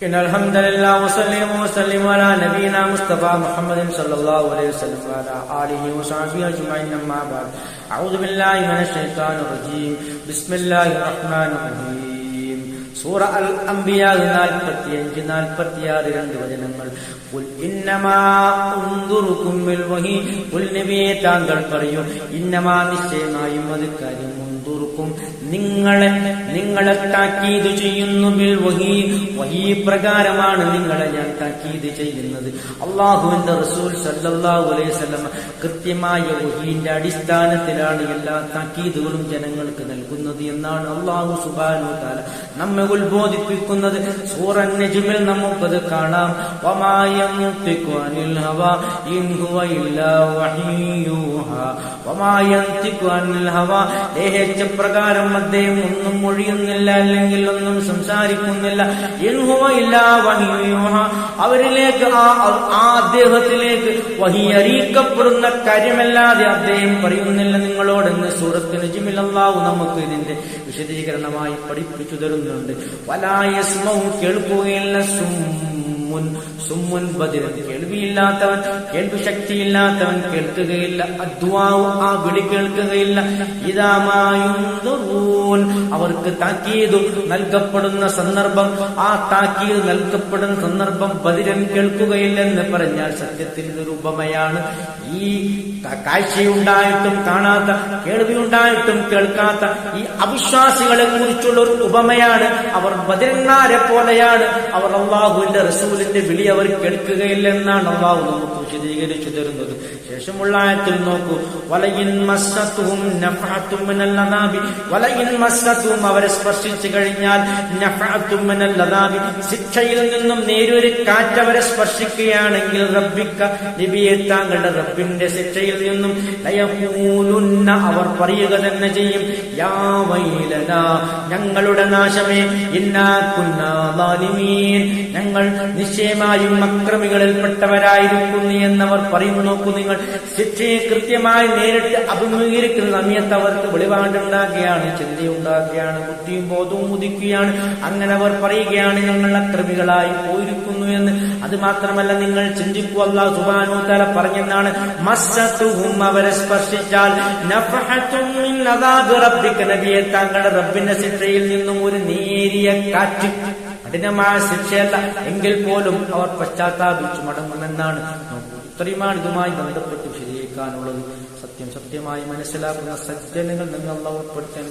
إن الحمد لله وسلم وسلم على نبينا مصطفى محمد صلى الله عليه وسلم وعلى آله وصحبه أجمعين أما بعد أعوذ بالله من الشيطان الرجيم بسم الله الرحمن الرحيم സൂറ അൽ അംബിയ നാൽപ്പത്തിയഞ്ച് നാൽപ്പത്തിയാറ് രണ്ട് വചനങ്ങൾ "ഖുൽ ഇന്നമാ ഉൻദുറുക്കും ബിൽ വഹി." ഖുൽ നബിയെ താങ്കൾ പറയൂ ഇന്നമാ നിശ്ചയമായും അത് കാര്യം ഉൻദുറുക്കും നിങ്ങളെ നിങ്ങളെ താക്കീത് ചെയ്യുന്നു ബിൽ പ്രകാരമാണ് നിങ്ങളെ ഞാൻ താക്കീത് ചെയ്യുന്നത്. അള്ളാഹുവിന്റെ റസൂൽ സല്ലല്ലാഹു അലൈഹി വസല്ലം കൃത്യമായ വഹീന്റെ അടിസ്ഥാനത്തിലാണ് എല്ലാ താക്കീതുകളും ജനങ്ങൾക്ക് നൽകുന്നത് എന്നാണ് അള്ളാഹു സുബാനു താല നമ്മെ ഉത്ബോധിപ്പിക്കുന്നത്. സൂറൻ നജ്മിൽ നമുക്കത് കാണാം. വമായന്തിഖു അനിൽ ഹവാ ഇൻ ഹുവ ഇല്ലാ വഹീയൂഹാ വമായന്തിഖു അനിൽ ഹവാ ലേഹ്യ പ്രകാരം അദ്ദേഹം ഒന്നും മൊഴിയുന്നില്ല അല്ലെങ്കിൽ ഒന്നും സംസാരിക്കുന്നില്ല. അവരിലേക്ക് ആ അദ്ദേഹത്തിലേക്ക് വഹി അറിയിക്കപ്പെടുന്ന കാര്യമല്ലാതെ അദ്ദേഹം പറയുന്നില്ല. നിങ്ങളോടെന്ന് സൂറത്ത് നജ്മിൽ അള്ളാഹു നമുക്ക് ഇതിന്റെ വിശദീകരണമായി പഠിപ്പിച്ചു തരുന്നുണ്ട്. വലായസ്മവും കേൾക്കുകയില്ല. സുമ്മുൻ സുമ്മുൻ ബദിരൻ കേൾവിയില്ലാത്തവൻ കേൾവി ശക്തിയില്ലാത്തവൻ കേൾക്കുകയില്ല അദ്വാവും ആ വിളി കേൾക്കുകയില്ല. ഇതാമായും അവർക്ക് താക്കീതു നൽകപ്പെടുന്ന സന്ദർഭം ആ താക്കീത് നൽകപ്പെടുന്ന സന്ദർഭം ബദിരൻ കേൾക്കുകയില്ലെന്ന് പറഞ്ഞാൽ സത്യത്തിൽ ഒരു ഉപമയാണ്. ഈ കാഴ്ചയുണ്ടായിട്ടും കാണാത്ത കേൾവിയുണ്ടായിട്ടും കേൾക്കാത്ത ഈ അവിശ്വാസികളെ കുറിച്ചുള്ള ഒരു ഉപമയാണ്. അവർ ബദിരന്മാരെ പോലെയാണ്. അവർ അള്ളാഹുവിന്റെ റസൂലിന്റെ വിളി അവർ കേൾക്കുകയില്ലെന്നാണ് അള്ളാഹു നമുക്ക് വിശദീകരിച്ചു തരുന്നത്. ശേഷമുള്ള ആയത്തിൽ നോക്കൂ. വലയിൻ മസ്സത്തും അവരെ സ്പർശിച്ചു കഴിഞ്ഞാൽ ശിക്ഷയിൽ നിന്നും നേരൊരു കാറ്റ് അവരെ സ്പർശിക്കുകയാണെങ്കിൽ റബ്ബിക്ക നബിയെ താങ്കളുടെ റബ്ബിന്റെ ശിക്ഷയിൽ നിന്നും അവർ പറയുക തന്നെ ചെയ്യും. യാ ഞങ്ങളുടെ നാശമേ. ഇന്നാ കുന്നാ നിശ്ച ഞങ്ങൾ നിശ്ചയമായും അക്രമികളിൽപ്പെട്ടവരായിരിക്കുന്നു എന്നവർ പറയുന്നു നോക്കൂ നിങ്ങൾ ശിക്ഷയെ കൃത്യമായി നേരിട്ട് അഭിമുഖീകരിക്കുന്ന സമയത്ത് അവർക്ക് വെളിപാടുണ്ടാക്കുകയാണ് ചിന്തയുണ്ടാക്കുകയാണ് ബുദ്ധിയും ബോധവും ഉദിക്കുകയാണ്. അങ്ങനെ അവർ പറയുകയാണ് ഞങ്ങൾ അക്രമികളായി പോയിരിക്കുന്നു എന്ന്. അത് മാത്രമല്ല നിങ്ങൾ ചിന്തിക്കൂ അള്ളാഹു സുബാനു തല പറഞ്ഞെന്നാണ് അവരെ സ്പർശിച്ചാൽ നബിയെ താങ്കളുടെ റബ്ബിന്റെ ശിക്ഷയിൽ നിന്നും ഒരു നേരിയ കാറ്റ് കഠിനമായ ശിക്ഷയല്ല. എങ്കിൽ പോലും അവർ പശ്ചാത്താപിച്ചു മടങ്ങുമെന്നാണ് ഇത്രയുമാണ് ഇതുമായി ബന്ധപ്പെട്ട് വിശദീകരിക്കാനുള്ളത്. സത്യം സത്യമായി മനസ്സിലാക്കുന്ന സജ്ജനങ്ങൾ നിങ്ങൾ ഉൾപ്പെടുത്താൻ